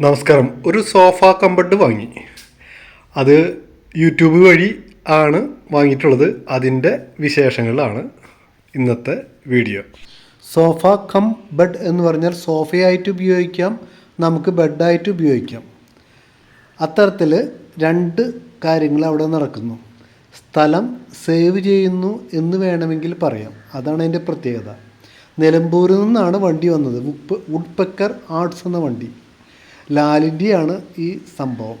നമസ്കാരം. ഒരു സോഫ കമ്പഡ് വാങ്ങി. അത് യൂട്യൂബ് വഴി ആണ് വാങ്ങിയിട്ടുള്ളത്. അതിന്റെ വിശേഷങ്ങളാണ് ഇന്നത്തെ വീഡിയോ. സോഫ കം ബെഡ് എന്ന് പറഞ്ഞാൽ സോഫയായിട്ട് ഉപയോഗിക്കാം നമുക്ക് ബെഡായിട്ട് ഉപയോഗിക്കാം. അത്തരത്തിൽ രണ്ട് കാര്യങ്ങൾ അവിടെ നടക്കുന്നു. സ്ഥലം സേവ് ചെയ്യുന്നു എന്ന് വേണമെങ്കിൽ പറയാം. അതാണ് അതിന്റെ പ്രത്യേകത. നിലമ്പൂരിൽ നിന്നാണ് വണ്ടി വന്നത്. വുഡ് വുഡ്പെക്കർ ആർട്സ് എന്ന വണ്ടി. ലാലിന്റെയാണ് ഈ സംഭവം.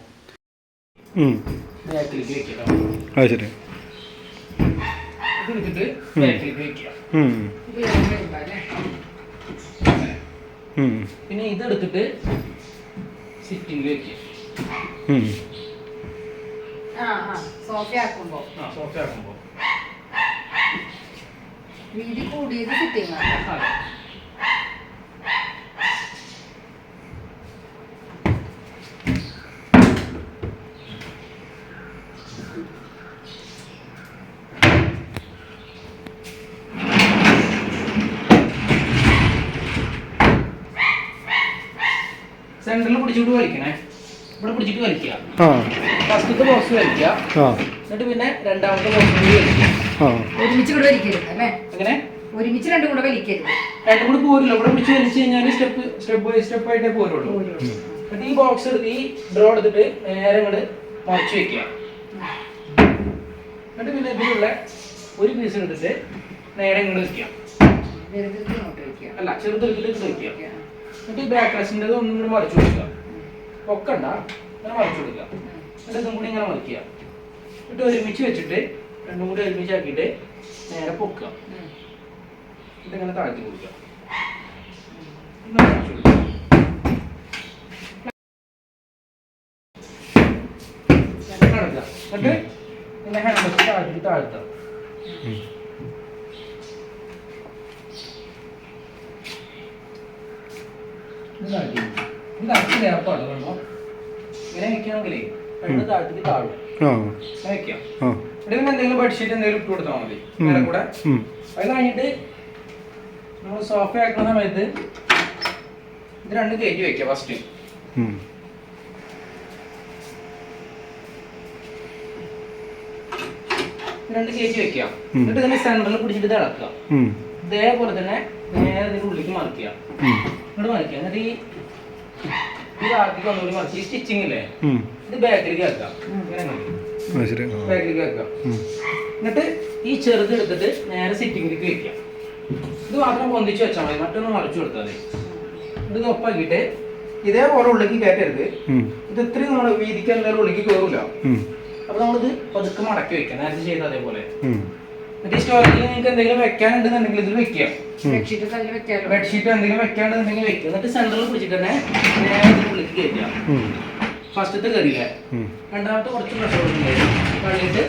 അത് ശരി. പിന്നെ ഇത് എടുത്തിട്ട് സിറ്റിംഗിൽ വെക്കുക. ആ ആ. സോഫ ആക്കുമ്പോ. ആ സോഫ ആക്കുമ്പോൾ വീതി കൂടിയത് സിറ്റിംഗ് അതെ സെന്ററിൽ പിടിച്ചിട്ട് വലിക്കണേ. ഇവിടെ പിടിച്ചിട്ട് വലിക്കുക. ആ. ഫസ്റ്റത്തെ ബോക്സ് വലിക്കുക. ആ. എന്നിട്ട് പിന്നെ രണ്ടാമത്തെ ബോക്സ് വലിക്കുക. ആ. ഒരുമിച്ച് കൂടെ വലിക്കരുത് അല്ലേ? അങ്ങനെ ഒരുമിച്ച് രണ്ടും കൂടെ വലിക്കരുത്. രണ്ടും കൂടി പോരില്ല. ഇവിടെ പിടിച്ച് വലിച്ചു കഴിഞ്ഞാൽ സ്റ്റെപ്പ് സ്റ്റെപ്പ് ബൈ സ്റ്റെപ്പ് ആയിട്ടേ പോരുള്ളൂ. എന്നിട്ട് ഈ ബോക്സ് എടുത്ത് ഈ ഡ്രോ എടുത്തിട്ട് നേരെ ഇങ്ങോട്ട് മറച്ചു വെക്കുക. എന്നിട്ട് പിന്നെ ഇതിലുള്ള ഒരു പീസ് എടുത്തിട്ട് നേരെ ഇങ്ങോട്ട് വെക്കുക. വെക്കുക. അല്ല ചെറുതെടുത്തിട്ട് വെക്കുക. എന്നിട്ട് ഈ ബാക്ക് റെസ്റ്റിന്റെ ഒന്നും കൂടി മറിച്ച് കൊടുക്കുക പൊക്കണ്ട. ഇങ്ങനെ മറിച്ചു കൊടുക്കുക. എന്നിട്ട് കൂടി ഇങ്ങനെ മറിക്കുക. എന്നിട്ട് ഒരുമിച്ച് വെച്ചിട്ട് രണ്ടും കൂടി ഒരുമിച്ച് ആക്കിയിട്ട് നേരെ പൊക്കുക. എന്നിട്ട് ഇങ്ങനെ താഴ്ത്തി കൊടുക്കുക. എന്നിട്ട് പിന്നെ കറക്റ്റ് ഗ്യാപ്പാണ് കണ്ടോ ഇങ്ങനെ വെക്കുകയാണെങ്കിലേ രണ്ട് താഴ്ത്തിക്ക് താഴും. ഇങ്ങനെ വെക്കാം. ഇവിടെ പിന്നെ എന്തെങ്കിലും ബെഡ്ഷീറ്റ് എന്തെങ്കിലും ഇട്ട് കൊടുത്താൽ മതി. ഉം. കൂടെ. അത് കഴിഞ്ഞിട്ട് നമ്മൾ സോഫ ആക്കുന്ന സമയത്ത് ഇത് രണ്ട് കയറ്റി വെക്കുക ഫസ്റ്റ് രണ്ട് കയറ്റി വെക്കുക എന്നിട്ട് ഇതിന്റെ സെന്ററിൽ പിടിച്ചിട്ട് ഇത് ഇളക്കുക. ഇതേപോലെ തന്നെ നേരെ ഇതിന്റെ ഉള്ളിലേക്ക് മറിക്കുക. ഇങ്ങോട്ട് മറിക്കുക. എന്നിട്ട് ഈ ഒന്നുകൂടി മറിച്ച് ഈ സ്റ്റിച്ചിങ് ഇല്ലേ? ഇത് ബാക്കിലേക്ക്. ബാക്കിലേക്ക് എന്നിട്ട് ഈ ചെറുത് എടുത്തിട്ട് നേരെ സിറ്റിങ്ങിലേക്ക് വെക്കാം ഇത് മാത്രം പൊന്തിച്ച് വെച്ചാൽ മതി. മറ്റൊന്ന് മറിച്ചു കൊടുത്താൽ മതി. ഇത് ഒപ്പാക്കിയിട്ട് ഇതേപോലെ ഉള്ളിലേക്ക് കയറ്റരുത്. ഇത് ഇത്രയും നമ്മൾ വീതിക്ക് എന്തായാലും ഉള്ളിലേക്ക് കയറില്ല. അപ്പൊ നമ്മളിത് പതുക്കെ മടക്കി വെക്കാം നേരത്തെ ചെയ്ത അതേപോലെ. ഈ സ്റ്റോറേജിൽ നിങ്ങൾക്ക് എന്തെങ്കിലും വെക്കാനുണ്ടെന്നുണ്ടെങ്കിൽ ഇതിൽ വെക്കുക. ബെഡ്ഷീറ്റ് തന്നെ വെക്കാലോ? ബെഡ്ഷീറ്റ് എന്തെങ്കിലും വെക്കാനുണ്ടെന്നുണ്ടെങ്കിൽ വെക്കുക. എന്നിട്ട് സെന്ററിൽ പിടിച്ചിട്ട് തന്നെ നേരെ ഉള്ളിലേക്ക് കയറ്റുക. ഫസ്റ്റത്തെ കയറിയില്ലേ രണ്ടാമത്തെ കുറച്ച് പ്രഷർ കഴിഞ്ഞിട്ട്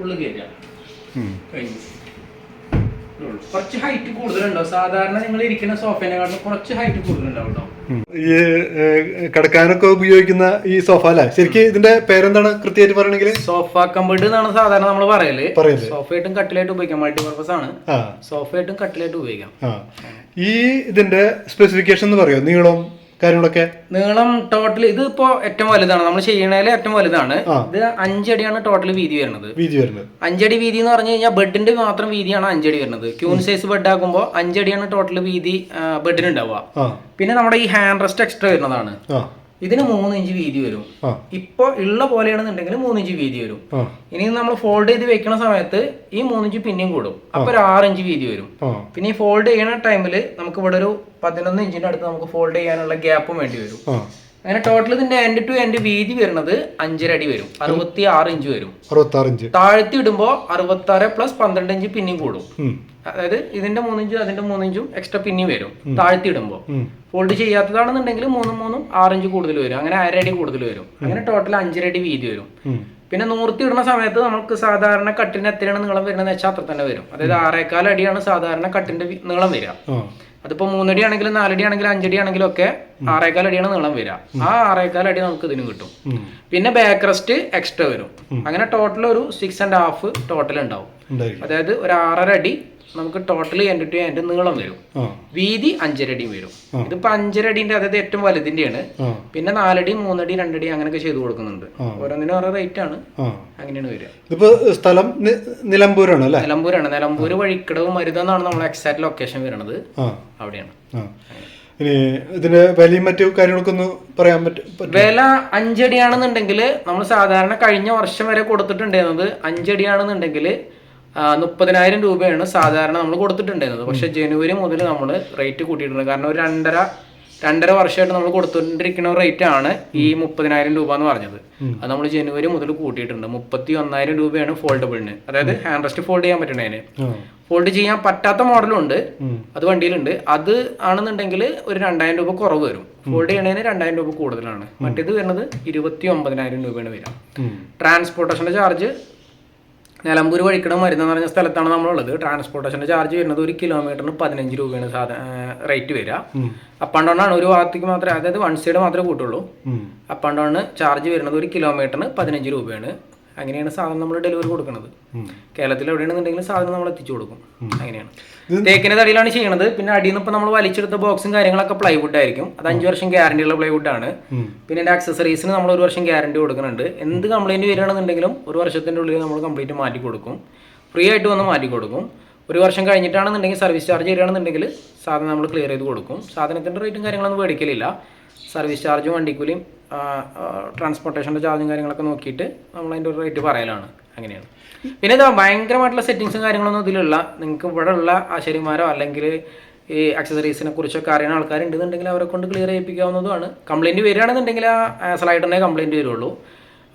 ഉള്ളിൽ കയറ്റുക. കഴിഞ്ഞു. കുറച്ച് ഹൈറ്റ് കൂടുതലുണ്ടാവും. സാധാരണ നിങ്ങൾ ഇരിക്കുന്ന സോഫേനെക്കാളും കുറച്ച് ഹൈറ്റ് കൂടുതലുണ്ടാവും കേട്ടോ. ഈ കിടക്കാനൊക്കെ ഉപയോഗിക്കുന്ന ഈ സോഫ അല്ലേ? ശരിക്കും ഇതിന്റെ പേരെന്താണ് കൃത്യമായിട്ട് പറയണെങ്കിൽ സോഫ കമ്പിട്ട് എന്നാണ് സാധാരണ നമ്മൾ പറയൽ. സോഫയായിട്ടും കട്ടിലായിട്ട് ഉപയോഗിക്കാം. മൾട്ടിപർപ്പസ് ആണ്. ആ. സോഫയായിട്ടും കട്ടിലായിട്ട് ഉപയോഗിക്കാം. ഈ ഇതിന്റെ സ്പെസിഫിക്കേഷൻ എന്ന് പറയോ നീളം കാര്യങ്ങളൊക്കെ? നീളം ടോട്ടൽ ഇത് ഇപ്പോ ഏറ്റവും വലുതാണ്. നമ്മൾ ചെയ്യണേലെ ഏറ്റവും വലുതാണ്. ഇത് അഞ്ചടിയാണ് ടോട്ടൽ വീതി വരുന്നത്. വീതി വരുന്നത്. അഞ്ചടി വീതി എന്ന് പറഞ്ഞു കഴിഞ്ഞാൽ ബെഡിന്റെ മാത്രം വീതിയാണ് അഞ്ചടി വരുന്നത്. ക്യൂൺ സൈസ് ബെഡ് ആകുമ്പോ അഞ്ചടിയാണ് ടോട്ടൽ വീതി ബെഡിന് ഉണ്ടാവുക. പിന്നെ നമ്മുടെ ഈ ഹാൻഡ് റെസ്റ്റ് എക്സ്ട്രാ വരുന്നതാണ്. ഇതിന് മൂന്ന് ഇഞ്ച് വീതി വരും. ഇപ്പൊ ഉള്ള പോലെയാണെന്നുണ്ടെങ്കിൽ മൂന്ന് ഇഞ്ച് വീതി വരും. ഇനി നമ്മൾ ഫോൾഡ് ചെയ്ത് വെക്കുന്ന സമയത്ത് ഈ മൂന്ന് ഇഞ്ച് പിന്നെയും കൂടും. അപ്പൊ ഒരു ആറ് ഇഞ്ച് വീതി വരും. പിന്നെ ഈ ഫോൾഡ് ചെയ്യുന്ന ടൈമിൽ നമുക്ക് ഇവിടെ ഒരു പതിനൊന്ന് ഇഞ്ചിന്റെ അടുത്ത് നമുക്ക് ഫോൾഡ് ചെയ്യാനുള്ള ഗ്യാപ്പും വേണ്ടി വരും. അങ്ങനെ ടോട്ടൽ ഇതിന്റെ എൻഡ് ടു എൻഡ് വീതി വരുന്നത് അഞ്ചര അടി വരും. അറുപത്തി ആറ് ഇഞ്ച് വരും ഇഞ്ച് താഴ്ത്തി ഇടുമ്പോൾ അറുപത്തി ആറ് പ്ലസ് പന്ത്രണ്ട് ഇഞ്ച് പിന്നെയും കൂടും. അതായത് ഇതിന്റെ മൂന്നിഞ്ചും അതിന്റെ മൂന്നിഞ്ചും എക്സ്ട്രാ പിന്നെയും വരും താഴ്ത്തി ഇടുമ്പോൾ ഫോൾഡ് ചെയ്യാത്തതാണെന്നുണ്ടെങ്കിൽ മൂന്നും മൂന്നും ആറിഞ്ച് കൂടുതൽ വരും. അങ്ങനെ അരടി കൂടുതൽ വരും. അങ്ങനെ ടോട്ടൽ അഞ്ചര അടി വീതി വരും. പിന്നെ നൂർത്തി ഇടുന്ന സമയത്ത് നമുക്ക് സാധാരണ കട്ടിന് എത്രയാണ് നീളം വരുന്നത് വെച്ചാൽ അത്ര തന്നെ വരും. അതായത് ആറേക്കാൽ അടിയാണ് സാധാരണ കട്ടിന്റെ നീളം വരിക. അതിപ്പോ മൂന്നടി ആണെങ്കിലും നാലടി ആണെങ്കിലും അഞ്ചടി ആണെങ്കിലും ഒക്കെ ആറേക്കാൽ അടിയാണ് നീളം വരിക. ആ ആറേക്കാൽ അടി നമുക്ക് ഇതിനും കിട്ടും. പിന്നെ ബാക്ക് റെസ്റ്റ് എക്സ്ട്രാ വരും അങ്ങനെ ടോട്ടൽ ഒരു സിക്സ് ആൻഡ് ഹാഫ് ടോട്ടൽ ഉണ്ടാവും. അതായത് ഒരു ആറര അടി നമുക്ക് ടോട്ടൽ എന്റെ ടു എന്റെ നീളം വരും. വീതി അഞ്ചരടിയും വരും. ഇതിപ്പോ അഞ്ചരടിന്റെ അതായത് ഏറ്റവും വലുതിന്റെയാണ്. പിന്നെ നാലടി മൂന്നടി രണ്ടടി അങ്ങനെയൊക്കെ ചെയ്തു കൊടുക്കുന്നുണ്ട്. ഓരോന്നിനും ഓരോ റേറ്റ് ആണ്. അങ്ങനെയാണ് വരിക. ഇപ്പൊ സ്ഥലം നിലമ്പൂരാണ് അല്ലേ? നിലമ്പൂരാണ്. നിലമ്പൂർ വഴിക്കടവ് മരുതെന്നാണ് നമ്മൾ എക്സാക്ട് ലൊക്കേഷൻ വരുന്നത്. അവിടെയാണ്. ഇനി ഇതിന്റെ വിലയും മറ്റു കാര്യങ്ങളൊക്കെ ഒന്ന് പറയാൻ പറ്റും വില അഞ്ചടിയാണെന്നുണ്ടെങ്കിൽ നമ്മൾ സാധാരണ കഴിഞ്ഞ വർഷം വരെ കൊടുത്തിട്ടുണ്ടായിരുന്നത് അഞ്ചടിയാണെന്നുണ്ടെങ്കിൽ മുപ്പതിനായിരം രൂപയാണ് സാധാരണ നമ്മൾ കൊടുത്തിട്ടുണ്ടായിരുന്നത്. പക്ഷെ ജനുവരി മുതൽ നമ്മൾ റേറ്റ് കൂട്ടിയിട്ടുണ്ട്. കാരണം ഒരു രണ്ടര രണ്ടര വർഷമായിട്ട് നമ്മൾ കൊടുത്തുകൊണ്ടിരിക്കുന്ന റേറ്റ് ആണ് ഈ മുപ്പതിനായിരം രൂപ എന്ന് പറഞ്ഞത്. അത് നമ്മൾ ജനുവരി മുതൽ കൂട്ടിയിട്ടുണ്ട്. മുപ്പത്തി ഒന്നായിരം രൂപയാണ് ഫോൾഡബിളിന് അതായത് ഹാൻഡ് റെസ്റ്റ് ഫോൾഡ് ചെയ്യാൻ പറ്റണതിന് ഫോൾഡ് ചെയ്യാൻ പറ്റാത്ത മോഡലും ഉണ്ട് അത് വണ്ടിയിലുണ്ട്. അത് ആണെന്നുണ്ടെങ്കിൽ ഒരു രണ്ടായിരം രൂപ കുറവ് വരും. ഫോൾഡ് ചെയ്യണതിന് രണ്ടായിരം രൂപ കൂടുതലാണ്. മറ്റേത് വരുന്നത് ഇരുപത്തി ഒമ്പതിനായിരം രൂപയാണ് വരിക. ട്രാൻസ്പോർട്ടേഷന്റെ ട്രാൻസ്പോർട്ടേഷന്റെ ചാർജ് നിലമ്പൂർ വഴിക്കട മരുന്ന് പറഞ്ഞ സ്ഥലത്താണ് നമ്മളുള്ളത്. ട്രാൻസ്പോർട്ടേഷന്റെ ചാർജ് വരുന്നത് ഒരു കിലോമീറ്ററിന് പതിനഞ്ച് രൂപയാണ് സാധാരണ റേറ്റ് വരിക. അപ്പ് ആൻഡ് ഒരു ഭാഗത്തേക്ക് മാത്രമേ അതായത് വൺ സൈഡ് മാത്രമേ കൂട്ടുള്ളൂ. അപ്പ് ആൻഡ് ഡൗണ് ചാർജ് വരുന്നത് ഒരു കിലോമീറ്ററിന് പതിനഞ്ച് രൂപയാണ്. അങ്ങനെയാണ് സാധനം നമ്മൾ ഡെലിവറി കൊടുക്കുന്നത് കേരളത്തിൽ എവിടെയാണെന്നുണ്ടെങ്കിൽ സാധനം നമ്മൾ എത്തിച്ചു കൊടുക്കും. അങ്ങനെയാണ്. തേക്കിന്റെ തടിയിലാണ് ചെയ്യണത്. പിന്നെ അടിയിൽ നിന്ന് ഇപ്പൊ നമ്മൾ വലിച്ചെടുത്ത ബോക്സും കാര്യങ്ങളൊക്കെ പ്ലൈവുഡ് ആയിരിക്കും. അത് അഞ്ച് വർഷം ഗ്യാരണ്ടി ഉള്ള പ്ലൈവുഡ് ആണ്. പിന്നെ എന്റെ അക്സസറീസിന് നമ്മൾ ഒരു വർഷം ഗ്യാരണ്ടി കൊടുക്കുന്നുണ്ട്. എന്ത് കംപ്ലൈന്റ് വരികയാണെന്നുണ്ടെങ്കിലും ഒരു വർഷത്തിന്റെ ഉള്ളിൽ നമ്മൾ കംപ്ലീറ്റ് മാറ്റി കൊടുക്കും. ഫ്രീ ആയിട്ട് വന്ന് മാറ്റി കൊടുക്കും. ഒരു വർഷം കഴിഞ്ഞിട്ടാണെന്നുണ്ടെങ്കിൽ സർവീസ് ചാർജ് വരികയാണെന്നുണ്ടെങ്കിൽ സാധനം നമ്മൾ ക്ലിയർ ചെയ്ത് കൊടുക്കും. സാധനത്തിന്റെ റേറ്റും കാര്യങ്ങളൊന്നും മേടിക്കലില്ല. സർവീസ് ചാർജും വണ്ടിക്കൂലിയും ട്രാൻസ്പോർട്ടേഷന്റെ ചാർജും കാര്യങ്ങളൊക്കെ നോക്കിയിട്ട് നമ്മൾ അതിന്റെ ഒരു റേറ്റ് പറയലാണ്. അങ്ങനെയാണ്. പിന്നെ ഇതാ ഭയങ്കരമായിട്ടുള്ള സെറ്റിങ്സും കാര്യങ്ങളൊന്നും ഇതിലുള്ള നിങ്ങൾക്ക് ഇവിടെ ഉള്ള ആശാരിമാരോ അല്ലെങ്കിൽ ഈ അക്സസറീസിനെ കുറിച്ചൊക്കെ അറിയുന്ന ആൾക്കാരുണ്ടെന്നുണ്ടെങ്കിൽ അവരെ കൊണ്ട് ക്ലിയർ ചെയ്യിപ്പിക്കാവുന്നതുമാണ്. കംപ്ലയിന്റ് വരികയാണെന്നുണ്ടെങ്കിൽ ആ സ്ലൈഡറിനെ കംപ്ലയിന്റ് വരുള്ളൂ.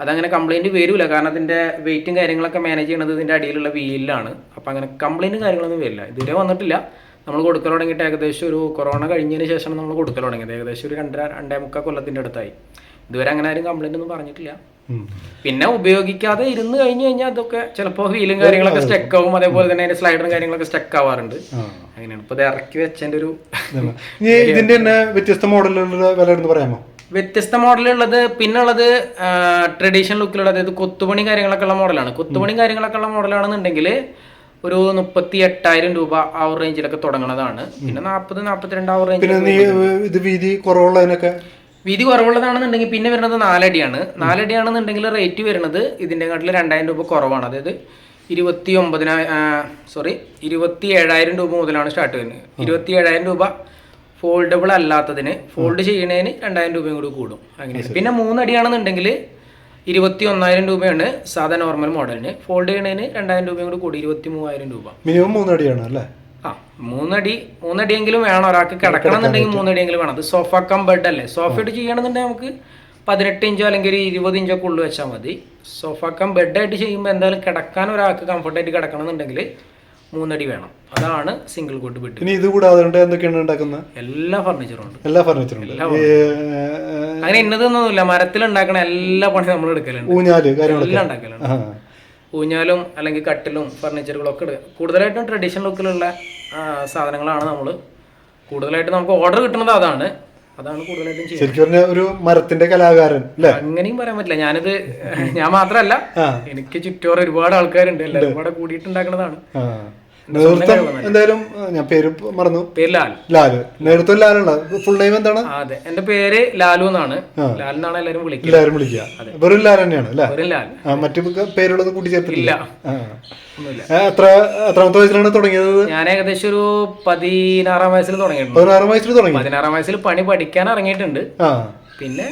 അതങ്ങനെ കംപ്ലയിന്റ് വരില്ല കാരണം അതിന്റെ വെയിറ്റും കാര്യങ്ങളൊക്കെ മാനേജ് ചെയ്യുന്നത് ഇതിന്റെ അടിയിലുള്ള വീലിലാണ് അപ്പോൾ അങ്ങനെ കംപ്ലയിന്റും കാര്യങ്ങളൊന്നും വരില്ല. ഇതുവരെ വന്നിട്ടില്ല. നമ്മൾ കൊടുക്കൽ തുടങ്ങിയിട്ട് ഏകദേശം ഒരു കൊറോണ കഴിഞ്ഞതിന് ശേഷമാണ് നമ്മൾ കൊടുക്കൽ തുടങ്ങിയത്. ഏകദേശം ഒരു രണ്ടര രണ്ടേ മുക്കാൽ കൊല്ലത്തിന്റെ അടുത്തായി. ഇതുവരെ അങ്ങനെ ആരും കംപ്ലൈന്റ് ഒന്നും പറഞ്ഞിട്ടില്ല. പിന്നെ ഉപയോഗിക്കാതെ ഇരുന്ന് കഴിഞ്ഞു കഴിഞ്ഞാൽ അതൊക്കെ ചിലപ്പോൾ വീലും കാര്യങ്ങളൊക്കെ സ്റ്റെക്ക് ആവും. അതേപോലെ തന്നെ അതിന്റെ സ്ലൈഡറും കാര്യങ്ങളൊക്കെ സ്റ്റെക്ക് ആവാറുണ്ട്. അങ്ങനെയാണ്. ഇപ്പൊ ഇറക്കി വെച്ചതിന്റെ ഒരു ഇതിന്റെ തന്നെ വ്യത്യസ്ത മോഡലുകളുടെ വില എന്ന് പറയാമോ? വ്യത്യസ്ത മോഡലുള്ളത് പിന്നെ ഉള്ളത് ട്രഡീഷണൽ ലുക്കിലുള്ള അതായത് കൊത്തുപണി കാര്യങ്ങളൊക്കെ ഉള്ള മോഡലാണ് കൊത്തുപണി കാര്യങ്ങളൊക്കെ ഉള്ള മോഡലാണെന്നുണ്ടെങ്കിൽ ഒരു മുപ്പത്തി എട്ടായിരം രൂപ ആ ഒരു റേഞ്ചിലൊക്കെ തുടങ്ങുന്നതാണ് പിന്നെ നാൽപ്പത് നാൽപ്പത്തിരണ്ട് ആ റേഞ്ചിൽ നീ ഇത് വീതി കുറവുള്ളതിനൊക്കെ വീതി കുറവുള്ളതാണെന്നുണ്ടെങ്കിൽ പിന്നെ വരുന്നത് നാലടിയാണ്. നാലടിയാണെന്നുണ്ടെങ്കിൽ റേറ്റ് വരുന്നത് ഇതിന്റെ കാട്ടിൽ രണ്ടായിരം രൂപ കുറവാണ്. അതായത് ഇരുപത്തി ഒമ്പതിനായിരം സോറി ഇരുപത്തി ഏഴായിരം രൂപ മുതലാണ് സ്റ്റാർട്ട് ചെയ്യുന്നത് ഇരുപത്തി ഏഴായിരം രൂപ ഫോൾഡബിൾ അല്ലാത്തതിന് ഫോൾഡ് ചെയ്യുന്നതിന് രണ്ടായിരം രൂപയും കൂടി കൂടും. അങ്ങനെ പിന്നെ മൂന്നടിയാണെന്നുണ്ടെങ്കിൽ ഇരുപത്തി ഒന്നായിരം രൂപയാണ് സാധാ നോർമൽ മോഡലിന് ഫോൾഡ് ചെയ്യുന്നതിന് രണ്ടായിരം രൂപയും കൂടി കൂടി. ഇരുപത്തി മൂവായിരം രൂപ. മിനിമം മൂന്നടിയാണ് അല്ലേ? ആ മൂന്നടി മൂന്നടിയെങ്കിലും വേണം ഒരാൾക്ക് കിടക്കണം എന്നുണ്ടെങ്കിൽ മൂന്നടിയെങ്കിലും വേണം. അത് സോഫ കം ബെഡ് അല്ലേ? സോഫ ഇട്ട് ചെയ്യണമെന്നുണ്ടെങ്കിൽ നമുക്ക് പതിനെട്ട് ഇഞ്ചോ അല്ലെങ്കിൽ ഒരു ഇരുപത് ഇഞ്ചോ ഉള്ളു വെച്ചാൽ മതി. സോഫ കം ബെഡായിട്ട് ചെയ്യുമ്പോൾ എന്തായാലും കിടക്കാൻ ഒരാൾക്ക് കംഫർട്ടായിട്ട് കിടക്കണം എന്നുണ്ടെങ്കിൽ മൂന്നടി വേണം. അതാണ് സിംഗിൾ കോട്ട് ബെഡ് ഇനി ഇത് കൂടാതെ എന്തൊക്കെയാണ് ഉണ്ടാക്കുന്നത്? എല്ലാ ഫർണിച്ചറും ഉണ്ട്. എല്ലാ ഫർണിച്ചറും ഉണ്ട്. അങ്ങനെ ഇന്നതൊന്നുമില്ല. മരത്തിൽ ഉണ്ടാക്കണ എല്ലാ പണിയും നമ്മൾ എടുക്കലുണ്ട്. ഊഞ്ഞാൽ എല്ലാം ഉണ്ടാക്കലുണ്ട്. ഊഞ്ഞാലും അല്ലെങ്കിൽ കട്ടിലും ഫർണിച്ചറുകളും ഒക്കെ എടുക്കുക കൂടുതലായിട്ടും ട്രഡീഷണൽ ലുക്കിലുള്ള സാധനങ്ങളാണ് നമ്മൾ കൂടുതലായിട്ട് നമുക്ക് ഓർഡർ കിട്ടുന്നത് അതാണ്. അതാണ് കൂടുതലായിട്ടും ശരിക്കും ഒരു മരത്തിന്റെ കലാകാരൻ അങ്ങനെയും പറയാൻ പറ്റില്ല. ഞാനിത് ഞാൻ മാത്രമല്ല. എനിക്ക് ചുറ്റോറ് ഒരുപാട് ആൾക്കാരുണ്ട്. എല്ലാവരും കൂടെ കൂടിയിട്ടുണ്ടാക്കുന്നതാണ്. നേതൃത്വം എന്തായാലും ഞാൻ പേര് മറന്നു. പേര് ലാൽ. ലാൽ. നേതൃത്വം ലാലുള്ള. ഫുൾ നെയിം എന്താണ്? അതെ. എന്റെ പേര് ലാലു എന്നാണ്. ലാൽ എന്നാണ് എല്ലാവരും വിളിക്കുക. എല്ലാവരും വിളിക്കുക. വെറും ലാൽ തന്നെയാണ് ഒരു ലാൽ. മറ്റു പേരുള്ളത് ഒന്നുമില്ല. ആ, എത്ര എത്രാമത്തെ വയസ്സിലാണ് തുടങ്ങിയത്? ഞാൻ ഏകദേശം ഒരു പതിനാറാം വയസ്സിൽ തുടങ്ങിയിട്ടുണ്ട്. പതിനാറാം വയസ്സിൽ തുടങ്ങി. പതിനാറാം വയസ്സിൽ പണി പഠിക്കാൻ ഇറങ്ങിയിട്ടുണ്ട്. പിന്നെ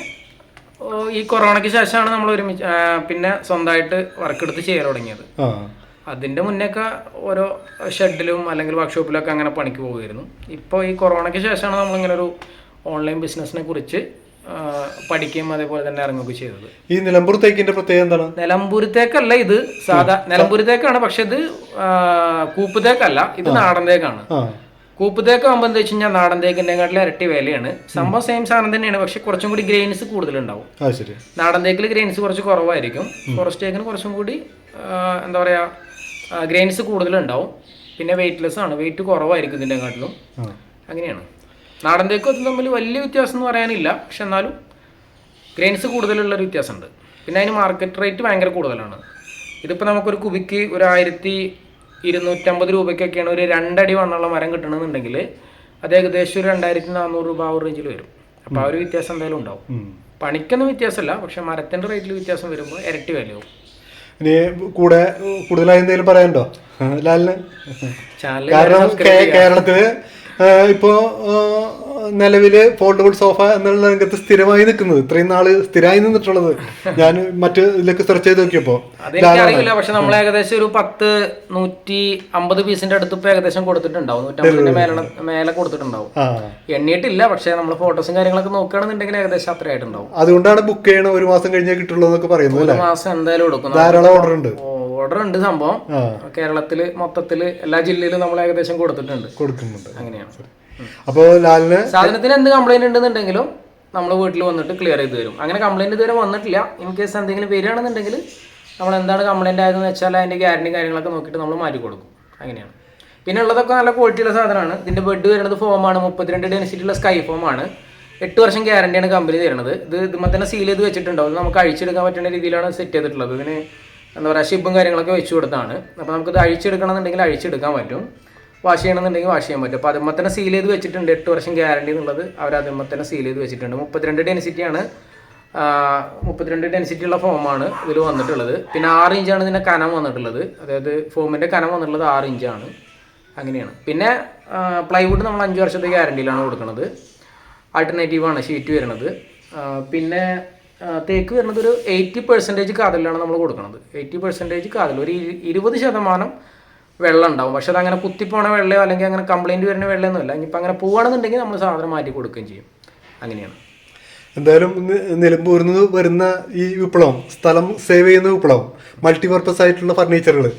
ഈ കൊറോണയ്ക്ക് ശേഷമാണ് നമ്മൾ ഒരുമിച്ച് പിന്നെ സ്വന്തമായിട്ട് വർക്ക് എടുത്ത് ചെയ്യാൻ തുടങ്ങിയത്. അതിന്റെ മുന്നേക്ക ഓരോ ഷെഡിലും അല്ലെങ്കിൽ വർക്ക്ഷോപ്പിലൊക്കെ അങ്ങനെ പണിക്ക് പോകുമായിരുന്നു ഇപ്പോൾ ഈ കൊറോണയ്ക്ക് ശേഷമാണ് നമ്മളിങ്ങനെ ഒരു ഓൺലൈൻ ബിസിനസ്സിനെ കുറിച്ച് പഠിക്കുകയും അതേപോലെ തന്നെ ഇറങ്ങുകയൊക്കെ ചെയ്തത്. ഈ നിലമ്പൂർ തേക്കിന്റെ പ്രത്യേകത എന്താണ്? നിലമ്പൂരത്തേക്കല്ല ഇത് സാധാ നിലമ്പൂരത്തേക്കാണ് പക്ഷെ ഇത് കൂപ്പ് തേക്കല്ല ഇത് നാടൻ തേക്കാണ്. കൂപ്പ് തേക്ക് ആകുമ്പോൾ എന്താ വെച്ച് കഴിഞ്ഞാൽ നാടൻ തേക്കിന്റെ കാട്ടിൽ ഇരട്ടി വിലയാണ്. സംഭവം സെയിം സാധനം തന്നെയാണ് പക്ഷെ കുറച്ചും കൂടി ഗ്രെയിൻസ് കൂടുതലുണ്ടാവും. നാടൻ തേക്കിൽ ഗ്രെയിൻസ് കുറച്ച് കുറവായിരിക്കും. ഫോറസ്റ്റ് തേക്കിന് കുറച്ചും കൂടി എന്താ പറയുക ഗ്രെയിൻസ് കൂടുതലുണ്ടാവും. പിന്നെ വെയിറ്റ്ലെസ് ആണ്. വെയിറ്റ് കുറവായിരിക്കും ഇതിന്റെ കാട്ടിലും അങ്ങനെയാണ്. നാടൻ തേക്കും അതും തമ്മിൽ വലിയ വ്യത്യാസം എന്ന് പറയാനില്ല. പക്ഷെ എന്നാലും ഗ്രെയിൻസ് കൂടുതലുള്ള കൂടുതലുള്ളൊരു വ്യത്യാസമുണ്ട്. പിന്നെ അതിന് മാർക്കറ്റ് റേറ്റ് ഭയങ്കര കൂടുതലാണ്. ഇതിപ്പോൾ നമുക്കൊരു കുബിക്ക് ഒരു ആയിരത്തി ഇരുന്നൂറ്റമ്പത് രൂപയ്ക്കൊക്കെയാണ് ഒരു രണ്ടടി വണ്ണുള്ള മരം കിട്ടണമെന്നുണ്ടെങ്കിൽ അത് ഏകദേശം ഒരു രണ്ടായിരത്തി നാനൂറ് രൂപ ആ ഒരു റേഞ്ചിൽ വരും. അപ്പോൾ ആ ഒരു വ്യത്യാസം എന്തായാലും ഉണ്ടാവും. പണിക്കൊന്നും വ്യത്യാസമല്ല. പക്ഷെ മരത്തിന്റെ റേറ്റിൽ വ്യത്യാസം വരുമ്പോൾ ഇരട്ടി വിലയാവും ഇനി കൂടെ കൂടുതലായി എന്തെങ്കിലും പറയാനുണ്ടോ? ലാലിന്? ചാനൽ കാരണം കേരളത്തിൽ ഇപ്പോ നിലവിൽ ഫോൾഡബിൾ സോഫ എന്നുള്ള രംഗത്ത് സ്ഥിരമായി നിൽക്കുന്നത്. ഇത്രയും നാൾ സ്ഥിരമായി നിന്നിട്ടുള്ളത് ഞാൻ മറ്റ് ഇതിലൊക്കെ സെർച്ച് ചെയ്ത് നോക്കിയപ്പോ. അറിയില്ല. പക്ഷെ നമ്മൾ ഏകദേശം ഒരു പത്ത് നൂറ്റി അമ്പത് പീസിന്റെ അടുത്ത് ഇപ്പൊ ഏകദേശം കൊടുത്തിട്ടുണ്ടാവും. നൂറ്റമ്പതിന്റെ മേലെ മേലെ കൊടുത്തിട്ടുണ്ടാവും. എണ്ണിയിട്ടില്ല. പക്ഷെ നമ്മൾ ഫോട്ടോസും കാര്യങ്ങളൊക്കെ നോക്കുകയാണെന്നുണ്ടെങ്കിൽ ഏകദേശം അത്രയായിട്ടുണ്ടാവും. അതുകൊണ്ടാണ് ബുക്ക് ചെയ്യണ ഒരു മാസം കഴിഞ്ഞേ കിട്ടുള്ളൂ എന്നൊക്കെ പറയുന്നത് ഒരു മാസം എന്തായാലും കൊടുക്കും ധാരാളം ഓർഡർ ഉണ്ട്. ഓർഡർ ഉണ്ട് സംഭവം. കേരളത്തിൽ മൊത്തത്തിൽ എല്ലാ ജില്ലയിലും നമ്മൾ ഏകദേശം കൊടുത്തിട്ടുണ്ട്. കൊടുക്കുന്നുണ്ട്. അങ്ങനെയാണ്. അപ്പോൾ ലാലിന് സാധനത്തിന് എന്ത് കംപ്ലൈന്റ് ഉണ്ടെന്നുണ്ടെങ്കിലും നമ്മൾ വീട്ടിൽ വന്നിട്ട് ക്ലിയർ ചെയ്ത് തരും. അങ്ങനെ കംപ്ലൈന്റ് ഇതുവരെ വന്നിട്ടില്ല. ഇൻ കേസ് എന്തെങ്കിലും വരികയാണെന്നുണ്ടെങ്കിൽ നമ്മൾ എന്താണ് കംപ്ലൈന്റ് ആയതെന്ന് വെച്ചാൽ അതിന്റെ ഗ്യാരണ്ടി കാര്യങ്ങളൊക്കെ നോക്കിയിട്ട് നമ്മൾ മാറ്റി കൊടുക്കും. അങ്ങനെയാണ്. പിന്നെ ഉള്ളതൊക്കെ നല്ല ക്വാളിറ്റിയുള്ള സാധനമാണ്. ഇതിന്റെ ബെഡ് വരുന്നത് ഫോമാണ് മുപ്പത്തിരണ്ട് ഡെൻസിറ്റിയുള്ള സ്കൈ ഫോമാണ് എട്ട് വർഷം ഗ്യാരണ്ടിയാണ് കമ്പനി തരുന്നത്. ഇത് ഇതുമ്പോൾ തന്നെ സീൽ ചെയ്ത് വെച്ചിട്ടുണ്ടാവും. നമുക്ക് അഴിച്ചെടുക്കാൻ പറ്റുന്ന രീതിയിലാണ് സെറ്റ് ചെയ്തിട്ടുള്ളത്. ഇതിന് എന്താ പറയുക ഷിപ്പും കാര്യങ്ങളൊക്കെ വെച്ച് കൊടുത്താണ് അപ്പോൾ നമുക്കിത് അഴിച്ചെടുക്കണമെന്നുണ്ടെങ്കിൽ അഴിച്ചെടുക്കാൻ പറ്റും. വാഷ് ചെയ്യണമെന്നുണ്ടെങ്കിൽ വാഷ് ചെയ്യാൻ പറ്റും. അപ്പോൾ അതുമ്പോൾ തന്നെ സീൽ ചെയ്ത് വെച്ചിട്ടുണ്ട്. എട്ട് വർഷം ഗ്യാരണ്ടി എന്നുള്ളത് അവർ അതുമ്പോൾ തന്നെ സീൽ ചെയ്ത് വെച്ചിട്ടുണ്ട്. മുപ്പത്തിരണ്ട് ഡെൻസിറ്റിയാണ് മുപ്പത്തിരണ്ട് ഡെൻസിറ്റി ഉള്ള ഫോമാണ് ഇതിൽ വന്നിട്ടുള്ളത്. പിന്നെ ആറ് ഇഞ്ചാണ് ഇതിന്റെ കനം വന്നിട്ടുള്ളത്. അതായത് ഫോമിന്റെ കനം വന്നിട്ടുള്ളത് ആറ് ഇഞ്ചാണ് അങ്ങനെയാണ്. പിന്നെ പ്ലൈവുഡ് നമ്മൾ അഞ്ച് വർഷത്തെ ഗ്യാരണ്ടിയിലാണ് കൊടുക്കുന്നത് ആൾട്ടർനേറ്റീവാണ് ഷീറ്റ് വരുന്നത്. പിന്നെ തേക്ക് വരുന്നത് ഒരു എയ്റ്റി പെർസെന്റേജ് കാതലിലാണ് നമ്മൾ കൊടുക്കുന്നത് എയ്റ്റി പെർസെന്റേജ് കാതൽ. ഒരു ഇരു- ഇരുപത് ശതമാനം വെള്ളം ഉണ്ടാവും. പക്ഷെ അതങ്ങനെ അങ്ങനെ കുത്തിപ്പോണ വെള്ളയോ അല്ലെങ്കിൽ അങ്ങനെ കംപ്ലൈന്റ് വരുന്ന വെള്ളമൊന്നുമില്ല ഇനിയിപ്പോൾ അങ്ങനെ പോവുകയാണെന്നുണ്ടെങ്കിൽ നമ്മൾ സാധനം മാറ്റി കൊടുക്കുകയും ചെയ്യും. അങ്ങനെയാണ്. എന്തായാലും നിലമ്പൂരിൽ നിന്ന് വരുന്ന ഈ വിപ്ലവം സ്ഥലം സേവ് ചെയ്യുന്ന വിപ്ലവം മൾട്ടി മൾട്ടിപർപ്പസ് ആയിട്ടുള്ള ഫർണിച്ചറുകൾ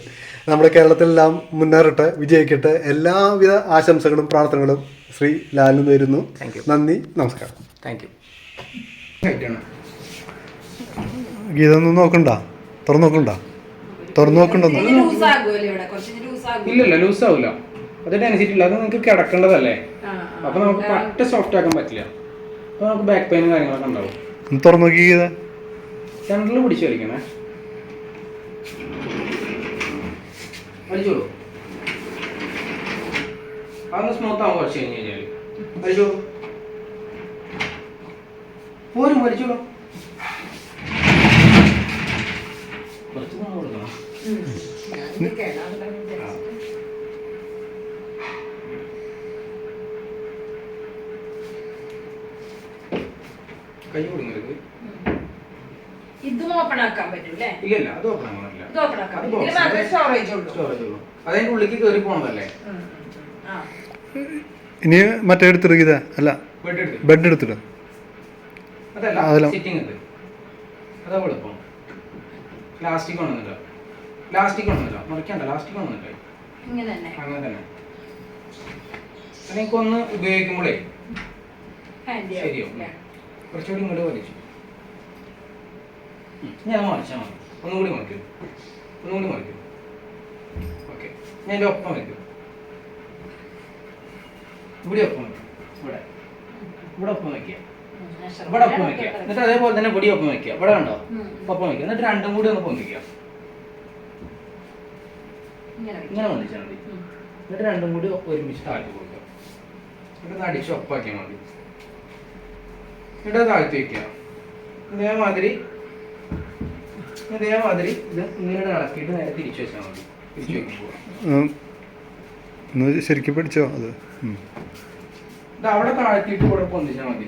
നമ്മുടെ കേരളത്തിലെല്ലാം മുന്നേറട്ടെ വിജയിക്കട്ടെ. എല്ലാവിധ ആശംസകളും പ്രാർത്ഥനകളും ശ്രീ ലാലിന് നേരുന്നു. Thank നന്ദി നമസ്കാരം. താങ്ക് യു ഗീത ഒന്നും നോക്കണ്ട. തുറന്നു നോക്കണ്ട. തുറന്നു നോക്കണ്ടോ ഇല്ലല്ല ലൂസ് ആവില്ല അത് ഡെൻസിറ്റി ഇല്ല. അത് നിങ്ങൾക്ക് കിടക്കേണ്ടതല്ലേ? അപ്പൊ നമുക്ക് പട്ട സോഫ്റ്റ് ആക്കാൻ പറ്റില്ല. അപ്പൊ നമുക്ക് ബാക്ക് പെയിനും കാര്യങ്ങളൊക്കെ ഉണ്ടാവും. തുറന്നു നോക്കി ഗീത പിടിച്ചു വലിക്കണേ. വലിച്ചോളൂ. അതൊന്ന് സ്മൂത്ത് ആവും കുറച്ച് കഴിഞ്ഞ് കഴിഞ്ഞാൽ വലിച്ചോളൂ. പോരും വലിച്ചോളൂ. കുറച്ച് കൊടുക്കണം. കൈ കൊടുങ്ങരുത് ഇതും ഓപ്പൺ ആക്കാൻ പറ്റും അല്ലേ ഇല്ലല്ല അത് ഓപ്പൺ ഇത് ഓപ്പൺ ആക്കാൻ അത് പറ്റും ഇതിന് box. മാത്രമേ സ്റ്റോറേജ് ഉള്ളൂ. സ്റ്റോറേജ് ഉള്ളൂ. അതിന്റെ ഉള്ളിലേക്ക് കയറി പോണതല്ലേ? ഉം, ഉം, ഉം. ആ. ഇനി മറ്റേ അല്ല ബെഡ് എടുത്ത്. ബെഡ് എടുത്തിട്ട് അതല്ല അതല്ല. സിറ്റിംഗ് ഉണ്ട് അതാ കുഴപ്പം പ്ലാസ്റ്റിക് കൊണ്ടുവന്നില്ല പ്ലാസ്റ്റിക് ഒന്നുമില്ല മുറിക്കണ്ട? ലാസ്റ്റിക് ഒന്നുമില്ല ഇങ്ങനെ തന്നെ. അങ്ങനെ തന്നെ. ഉപയോഗിക്കുമ്പോഴേ ശരിയോ കുറച്ചുകൂടി ഇങ്ങോട്ട് വലിച്ചു. ഞാൻ മറിച്ചാൽ മതി. ഒന്നും കൂടി മറിക്കും. ഒന്നും കൂടി മറിക്കും. ഓക്കെ. ഞാൻ എന്റെ ഒപ്പം വയ്ക്കും ഇവിടെ ഒപ്പം വയ്ക്കും ഇവിടെ. ഇവിടെ ഒപ്പം വയ്ക്കുക ഇവിടെ ഒപ്പം വയ്ക്കുക എന്നിട്ട് അതേപോലെ തന്നെ ഇവിടെ ഒപ്പം വയ്ക്കുക ഇവിടെ കണ്ടോ? ഒപ്പം വയ്ക്കുക എന്നിട്ട് രണ്ടും കൂടി ഒന്ന് പൊന്തിക്കുക. ഇങ്ങനെ വന്നിച്ചാൽ മതി. എന്നിട്ട് രണ്ടും കൂടി ഒരുമിച്ച് താഴ്ത്തി കൊടുക്കുക. എന്നിട്ട് അടിച്ച് ഒപ്പാക്കിയാൽ മതി. എന്നിട്ട് താഴ്ത്തി വയ്ക്കുക ഇതേമാതിരി ഇതേമാതിരി ഇത് ഇങ്ങനെ ഇളക്കിയിട്ട് നേരെ തിരിച്ചു വെച്ചാൽ മതി. തിരിച്ചു ശരിക്കും പിടിച്ചോ അത്. ഇത് അവിടെ താഴ്ത്തിയിട്ട് കൂടെ പൊന്തിച്ചാൽ മതി.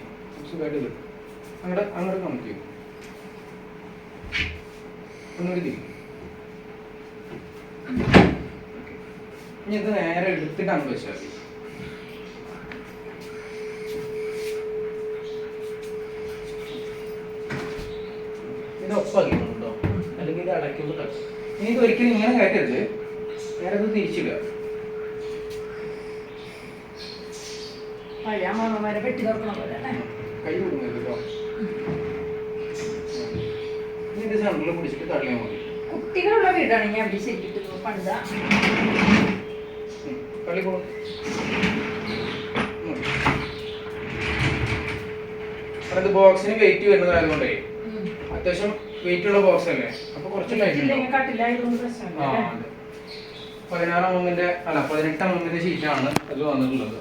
സുഖമായിട്ട് കിട്ടും. അങ്ങോട്ട് അങ്ങോട്ട് ചെയ്യും. ഒന്നുകൂടി തിരിക്കും. ഇനി ഇത് നേരെ എടുത്തിട്ട് അങ്ങ് വെച്ചാൽ മതി ഇത് ഒപ്പാക്കിയിട്ടുണ്ടോ അല്ലെങ്കിൽ ഇത് അടയ്ക്കുമ്പോൾ തട്ടും. ഇനി ഇത് ഒരിക്കലും ഇങ്ങനെ കയറ്റരുത്. നേരെ ഇത് തിരിച്ചിടുക. പഴയ അമ്മമാരെ പെട്ടി തുറക്കണ പോലെ അല്ലേ? കൈ കേട്ടോ പിടിച്ചിട്ട് തള്ളിയാൽ മതി. കുട്ടികളുള്ള വീടാണ് ഞാൻ അവിടെ പണിത. കാരണം ഇത് ബോക്സിന് വെയിറ്റ് വരുന്നതായതുകൊണ്ടേ അത്യാവശ്യം വെയിറ്റ് ഉള്ള ബോക്സ് അല്ലേ? അപ്പൊ കുറച്ച് മൂന്നിന്റെ? അതെ. പതിനാറ് എമ്മിന്റെ അല്ല പതിനെട്ട് മൂന്നിന്റെ ഷീറ്റാണ് അത് വന്നിട്ടുള്ളത്.